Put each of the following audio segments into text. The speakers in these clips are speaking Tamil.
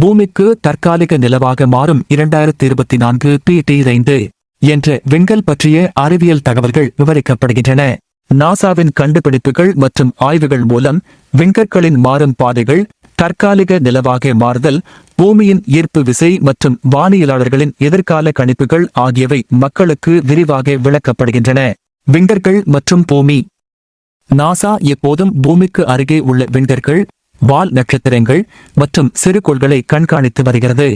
பூமிக்கு தற்காலிக நிலவாக மாறும் இரண்டாயிரத்தி இருபத்தி நான்கு பிடி ஐந்து என்ற விண்கல் பற்றிய அறிவியல் தகவல்கள் விவரிக்கப்படுகின்றன. நாசாவின் கண்டுபிடிப்புகள் மற்றும் ஆய்வுகள் மூலம் விண்கற்களின் மாறும் பாதைகள் தற்காலிக நிலவாக மாறுதல் பூமியின் ஈர்ப்பு விசை மற்றும் வானியலாளர்களின் எதிர்கால கணிப்புகள் ஆகியவை மக்களுக்கு விரிவாக விளக்கப்படுகின்றன. விண்கற்கள் மற்றும் பூமி. நாசா எப்போதும் பூமிக்கு அருகே உள்ள விண்கற்கள் வால் நட்சத்திரங்கள் மற்றும் சிறுகோள்களை கண்காணித்து வருகிறது.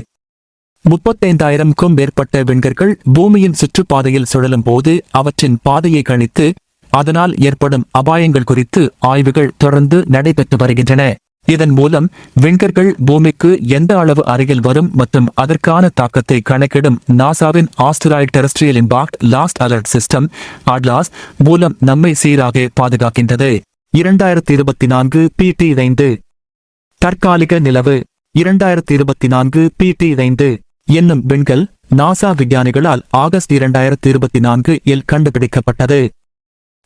முப்பத்தைந்தாயிரம்க்கும் மேற்பட்ட விண்கற்கள் பூமியின் சுற்றுப்பாதையில் சுழலும் போது அவற்றின் பாதையை கணித்து அதனால் ஏற்படும் அபாயங்கள் குறித்து ஆய்வுகள் தொடர்ந்து நடைபெற்று வருகின்றன. இதன் மூலம் விண்கற்கள் பூமிக்கு எந்த அளவு அருகில் வரும் மற்றும் அதற்கான தாக்கத்தை கணக்கிடும் நாசாவின் asteroid terrestrial impact last alert system ATLAS மூலம் நம்மை சீராக பாதுகாக்கின்றது. இரண்டாயிரத்தி இருபத்தி நான்கு பி டி ஐந்து. தற்காலிக நிலவு. இரண்டாயிரத்தி இருபத்தி நான்கு பிடி ஐந்து. என்னும் விண்கல் நாசா விஞ்ஞானிகளால் ஆகஸ்ட் இரண்டாயிரத்தி இருபத்தி நான்கு இல் கண்டுபிடிக்கப்பட்டது.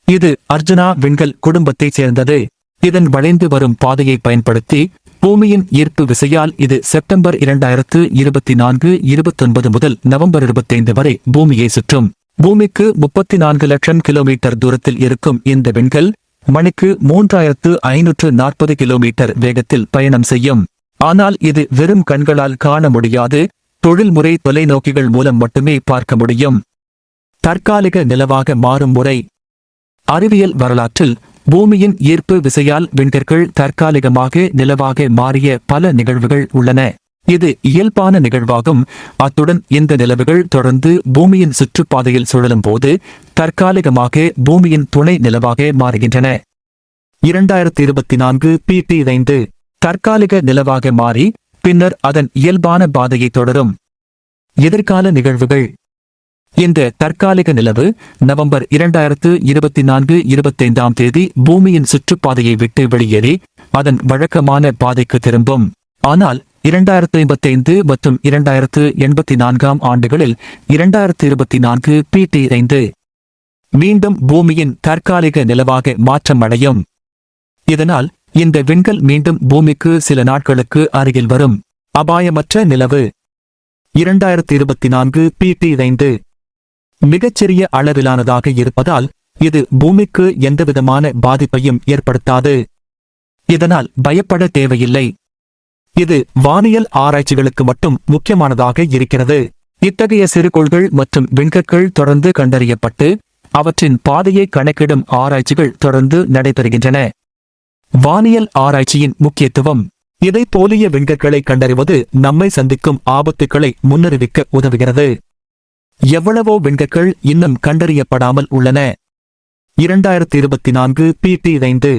இது அர்ஜுனா விண்கல் குடும்பத்தைச் சேர்ந்தது. இதன் வளைந்து வரும் பாதையை பயன்படுத்தி பூமியின் ஈர்ப்பு விசையால் இது செப்டம்பர் இரண்டாயிரத்து இருபத்தி நான்கு இருபத்தொன்பது முதல் நவம்பர் இருபத்தைந்து வரை பூமியை சுற்றும். பூமிக்கு முப்பத்தி நான்கு லட்சம் கிலோமீட்டர் தூரத்தில் இருக்கும் இந்த விண்கல் மணிக்கு மூன்றாயிரத்து ஐநூற்று நாற்பது கிலோமீட்டர் வேகத்தில் பயணம் செய்யும். ஆனால் இது வெறும் கண்களால் காண முடியாது தொழில்முறை தொலைநோக்கிகள் மூலம் மட்டுமே பார்க்க முடியும். தற்காலிக நிலவாக மாறும் முறை. அறிவியல் வரலாற்றில் பூமியின் ஈர்ப்பு விசையால் விண்கற்கள் தற்காலிகமாக நிலவாக மாறிய பல நிகழ்வுகள் உள்ளன. இது இயல்பான நிகழ்வாகும். அத்துடன் இந்த நிலவுகள் தொடர்ந்து பூமியின் சுற்றுப்பாதையில் சுழலும் போது தற்காலிகமாக பூமியின் துணை நிலவாக மாறுகின்றன. இரண்டாயிரத்தி இருபத்தி நான்கு பி டி ஐந்து தற்காலிக நிலவாக மாறி பின்னர் அதன் இயல்பான பாதையை தொடரும். எதிர்கால நிகழ்வுகள். இந்த தற்காலிக நிலவு நவம்பர் இரண்டாயிரத்து இருபத்தி நான்கு இருபத்தைந்தாம் தேதி பூமியின் சுற்றுப்பாதையை விட்டு வெளியேறி அதன் வழக்கமான பாதைக்கு திரும்பும். ஆனால் இரண்டாயிரத்து ஐம்பத்தைந்து மற்றும் இரண்டாயிரத்து எண்பத்தி நான்காம் ஆண்டுகளில் இரண்டாயிரத்து இருபத்தி நான்கு பிடி ஐந்து மீண்டும் பூமியின் தற்காலிக நிலவாக மாற்றமடையும் இதனால் இந்த விண்கல் மீண்டும் பூமிக்கு சில நாட்களுக்கு அருகில் வரும். அபாயமற்ற நிலவு. இரண்டாயிரத்தி இருபத்தி நான்கு பி டி ஐந்து மிகச்சிறிய அளவிலானதாக இருப்பதால் இது பூமிக்கு எந்தவிதமான பாதிப்பையும் ஏற்படுத்தாது. இதனால் பயப்பட தேவையில்லை. இது வானியல் ஆராய்ச்சிகளுக்கு மட்டும் முக்கியமானதாக இருக்கிறது. இத்தகைய சிறுகோள்கள் மற்றும் விண்கற்கள் தொடர்ந்து கண்டறியப்பட்டு அவற்றின் பாதையை கணக்கிடும் ஆராய்ச்சிகள் தொடர்ந்து நடைபெறுகின்றன. வானியல் ஆராய்ச்சியின் முக்கியத்துவம். இதை போலிய விண்கற்களை கண்டறிவது நம்மை சந்திக்கும் ஆபத்துக்களை முன்னறிவிக்க உதவுகிறது. எவ்வளவோ விண்கற்கள் இன்னும் கண்டறியப்படாமல் உள்ளன. இரண்டாயிரத்தி இருபத்தி நான்கு பி டி ஐந்து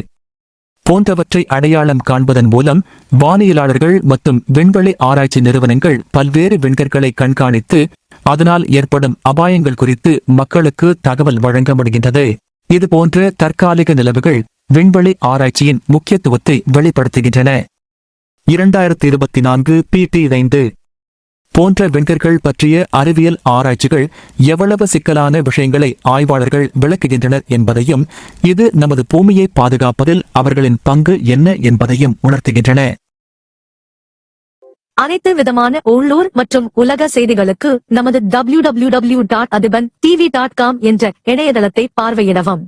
போன்றவற்றை அடையாளம் காண்பதன் மூலம் வானியலாளர்கள் மற்றும் விண்வெளி ஆராய்ச்சி நிறுவனங்கள் பல்வேறு விண்கற்களை கண்காணித்து அதனால் ஏற்படும் அபாயங்கள் குறித்து மக்களுக்கு தகவல் வழங்க முடிகின்றது இதுபோன்ற தற்காலிக நிலவுகள் விண்வெளி ஆராய்ச்சியின் முக்கியத்துவத்தை வெளிப்படுத்துகின்றன. இரண்டாயிரத்தி இருபத்தி நான்கு பி டி ஐந்து போன்ற விண்கற்கள் பற்றிய அறிவியல் ஆராய்ச்சிகள் எவ்வளவு சிக்கலான விஷயங்களை ஆய்வாளர்கள் விளக்குகின்றனர் என்பதையும் இது நமது பூமியை பாதுகாப்பதில் அவர்களின் பங்கு என்ன என்பதையும் உணர்த்துகின்றன. அனைத்து விதமான உள்ளூர் மற்றும் உலக செய்திகளுக்கு நமது W W W dot Athiban TV dot com என்ற இணையதளத்தை பார்வையிடவும்.